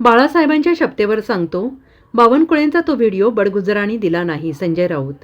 बाळासाहेबांच्या शपतेवर सांगतो बावनकुळेंचा तो व्हिडिओ बडगुजरांनी दिला नाही संजय राऊत.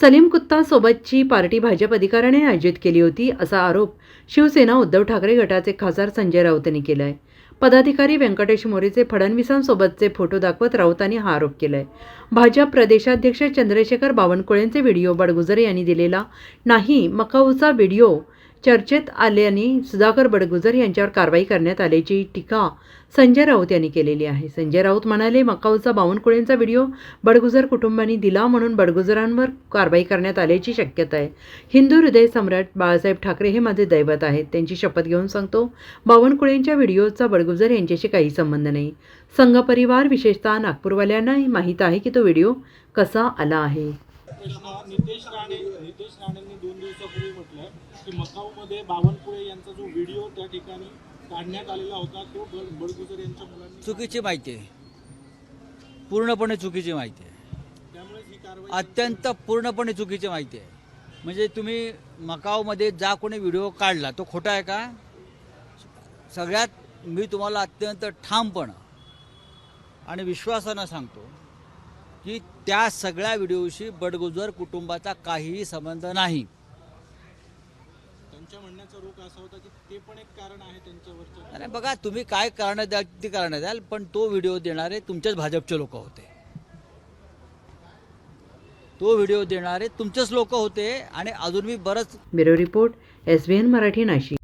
सलीम कुत्ता सोबतची पार्टी भाजप अधिकाऱ्याने आयोजित केली होती असा आरोप शिवसेना उद्धव ठाकरे गटाचे खासदार संजय राऊत यांनी केला आहे पदाधिकारी व्यंकटेश मोरेचे फडणवीसांसोबतचे फोटो दाखवत राऊतांनी हा आरोप केलाय. भाजप प्रदेशाध्यक्ष चंद्रशेखर बावनकुळेंचे व्हिडिओ बडगुजरे यांनी दिलेला नाही मकाऊचा व्हिडिओ चर्चेत आल्याने सुधाकर बडगुजर यांच्यावर कारवाई करण्यात आल्याची टीका संजय राऊत यांनी केलेली आहे. संजय राऊत म्हणाले मकाऊचा बावनकुळेंचा व्हिडिओ बडगुजर कुटुंबांनी दिला म्हणून बडगुजरांवर कारवाई करण्यात आल्याची शक्यता आहे. हिंदू हृदय सम्राट बाळासाहेब ठाकरे हे माझे दैवत आहेत. त्यांची शपथ घेऊन सांगतो बावनकुळेंच्या व्हिडिओचा बडगुजर यांच्याशी काही संबंध नाही. संघ परिवार विशेषतः नागपूरवाल्यांनाही माहीत आहे की तो व्हिडिओ कसा आला आहे. नितेश राणे नितेश राणेंनी दोन दिवसापूर्वी म्हटलं की मकाऊमध्ये बावनकुळे यांचा जो व्हिडिओ त्या ठिकाणी काढण्यात आलेला होता तो बड- बडगुजर यांच्या मुलांनी चुकीची माहिती आहे. पूर्णपणे चुकीची माहिती आहे. त्यामुळे ही कारवाई अत्यंत पूर्णपणे चुकीची माहिती आहे. म्हणजे तुम्ही मकावमध्ये जा कोणी व्हिडिओ काढला तो खोटा आहे का? सगळ्यात मी तुम्हाला अत्यंत ठामपणं आणि विश्वासानं सांगतो की त्या सगळ्या व्हिडिओशी बडगुजर कुटुंबाचा काहीही संबंध नाही. त्यांच्या म्हणण्याचा रोख असा होता की ते पण एक कारण आहे त्यांच्यावरचं. आणि बघा तुम्ही काय कारण द्याल ते कारण द्याल पण तो व्हिडिओ देणारे तुमचेच भाजपचे लोक होते. तो व्हिडिओ देणारे तुमचेच लोक होते आणि अजून मी बरंच bureau report S B N Marathi Nashik.